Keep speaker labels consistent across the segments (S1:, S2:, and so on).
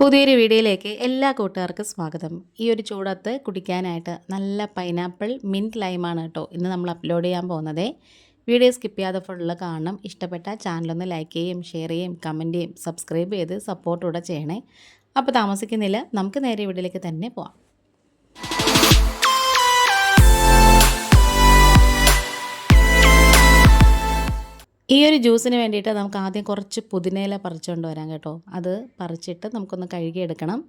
S1: പുതിയൊരു വീഡിയോയിലേക്ക് എല്ലാ കൂട്ടുകാർക്കും സ്വാഗതം. ഈ ഒരു ചൂടത്ത് കുടിക്കാനായിട്ട് നല്ല പൈനാപ്പിൾ മിന്റ് ലൈമാണ് കേട്ടോ ഇന്ന് നമ്മൾ അപ്ലോഡ് ചെയ്യാൻ പോകുന്നത്. വീഡിയോ സ്കിപ്പ് ചെയ്യാതെ ഫുള്ള് കാണണം. ഇഷ്ടപ്പെട്ട ചാനലൊന്ന് ലൈക്ക് ചെയ്യുകയും ഷെയർ ചെയ്യുകയും കമന്റ് ചെയ്യും സബ്സ്ക്രൈബ് ചെയ്ത് സപ്പോർട്ടൂടെ ചെയ്യണേ. അപ്പോൾ താമസിക്കുന്നില്ല നമുക്ക് നേരെ വീഡിയോയിലേക്ക് തന്നെ പോവാം. ഈ ഒരു ജ്യൂസിന് വേണ്ടിയിട്ട് നമുക്ക് ആദ്യം കുറച്ച് പുതിനയില പറിച്ചുകൊണ്ട് വരാം കേട്ടോ. അത് പറിച്ചിട്ട് നമുക്കൊന്ന് കഴുകിയെടുക്കണം.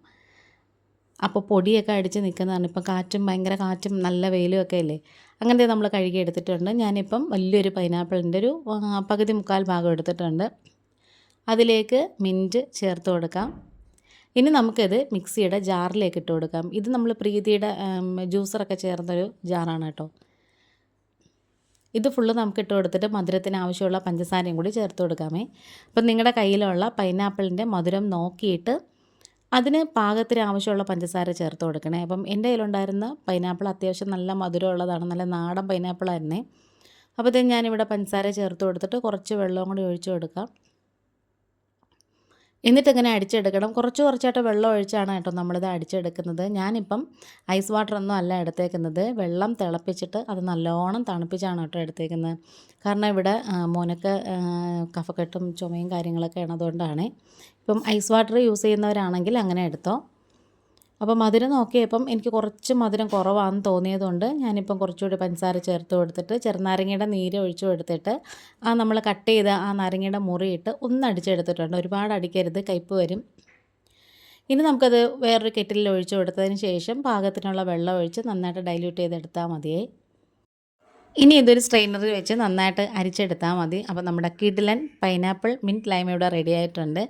S1: അപ്പോൾ പൊടിയൊക്കെ അടിച്ച് നിൽക്കുന്നതാണ് ഇപ്പം കാറ്റും ഭയങ്കര കാറ്റും നല്ല വെയിലും ഒക്കെ അല്ലേ? അങ്ങനത്തെ നമ്മൾ കഴുകി എടുത്തിട്ടുണ്ട് ഞാനിപ്പം വലിയൊരു പൈനാപ്പിളിന്റെ ഒരു പകുതി മുക്കാൽ ഭാഗം എടുത്തിട്ടുണ്ട്. അതിലേക്ക് മിന്റ് ചേർത്ത് കൊടുക്കാം. ഇനി നമുക്കിത് മിക്സിയുടെ ജാറിലേക്ക് ഇട്ട് കൊടുക്കാം. ഇത് നമ്മൾ പ്രീതിയുടെ ജ്യൂസറൊക്കെ ചേർന്നൊരു ജാറാണ് കേട്ടോ. ഇത് ഫുള്ള് നമുക്ക് ഇട്ട് കൊടുത്തിട്ട് മധുരത്തിന് ആവശ്യമുള്ള പഞ്ചസാരയും കൂടി ചേർത്ത് കൊടുക്കാമേ. അപ്പം നിങ്ങളുടെ കയ്യിലുള്ള പൈനാപ്പിളിന്റെ മധുരം നോക്കിയിട്ട് അതിന് പാകത്തിന് ആവശ്യമുള്ള പഞ്ചസാര ചേർത്ത് കൊടുക്കണേ. അപ്പം എന്റെ കയ്യിലുണ്ടായിരുന്ന പൈനാപ്പിൾ അത്യാവശ്യം നല്ല മധുരമുള്ളതാണ് നല്ല നാടൻ പൈനാപ്പിളായിരുന്നേ അപ്പോൾ ഞാനിവിടെ പഞ്ചസാര ചേർത്ത് കൊടുത്തിട്ട് കുറച്ച് വെള്ളവും കൂടി ഒഴിച്ചു കൊടുക്കാം. എന്നിട്ട് ഇങ്ങനെ അടിച്ചെടുക്കണം. കുറച്ച് കുറച്ചായിട്ട് വെള്ളം ഒഴിച്ചാണ് കേട്ടോ നമ്മളിത് അടിച്ചെടുക്കുന്നത്. ഞാനിപ്പം ഐസ് വാട്ടർ ഒന്നും അല്ല എടുത്തേക്കുന്നത്. വെള്ളം തിളപ്പിച്ചിട്ട് അത് നല്ലോണം തണുപ്പിച്ചാണ് കേട്ടോ എടുത്തേക്കുന്നത്. കാരണം ഇവിടെ മോനക്ക് കഫക്കെട്ടും ചുമയും കാര്യങ്ങളൊക്കെയാണ് അതുകൊണ്ടാണ് ഇപ്പം ഐസ് വാട്ടർ യൂസ് ചെയ്യുന്നവരാണെങ്കിൽ അങ്ങനെ എടുത്തോ. അപ്പോൾ മധുരം നോക്കിയപ്പം എനിക്ക് കുറച്ച് മധുരം കുറവാണെന്ന് തോന്നിയതുകൊണ്ട് ഞാനിപ്പം കുറച്ചുകൂടി പഞ്ചസാര ചേർത്ത് കൊടുത്തിട്ട് ചെറുനാരങ്ങയുടെ നീര് ഒഴിച്ചു കൊടുത്തിട്ട് ആ നമ്മൾ കട്ട് ചെയ്ത ആ നാരങ്ങയുടെ മുറിയിട്ട് ഒന്ന് അടിച്ചെടുത്തിട്ടുണ്ട്. ഒരുപാട് അടിക്കരുത് കയ്പ്പ് വരും. ഇനി നമുക്കത് വേറൊരു കെറ്റിലിൽ ഒഴിച്ചു കൊടുത്തതിന് ശേഷം പാകത്തിനുള്ള വെള്ളം ഒഴിച്ച് നന്നായിട്ട് ഡൈല്യൂട്ട് ചെയ്തെടുത്താൽ മതിയേ. ഇനി ഇതൊരു സ്ട്രെയിനറിൽ വെച്ച് നന്നായിട്ട് അരിച്ചെടുത്താൽ മതി. അപ്പോൾ നമ്മുടെ കിഡിലൻ പൈനാപ്പിൾ മിന്റ് ലൈം ഇവിടെ റെഡി ആയിട്ടുണ്ട്.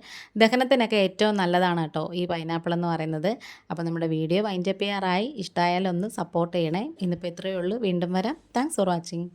S1: ദഹനത്തിനൊക്കെ ഏറ്റവും നല്ലതാണ് കേട്ടോ ഈ പൈനാപ്പിൾ എന്ന് പറയുന്നത്. അപ്പോൾ നമ്മുടെ വീഡിയോ വൈൻഡപ്പ് ചെയ്യാറായി. ഇഷ്ടമായാലൊന്ന് സപ്പോർട്ട് ചെയ്യണേ. ഇന്നിപ്പോൾ ഇത്രയേ ഉള്ളൂ. വീണ്ടും വരാം. Thanks for watching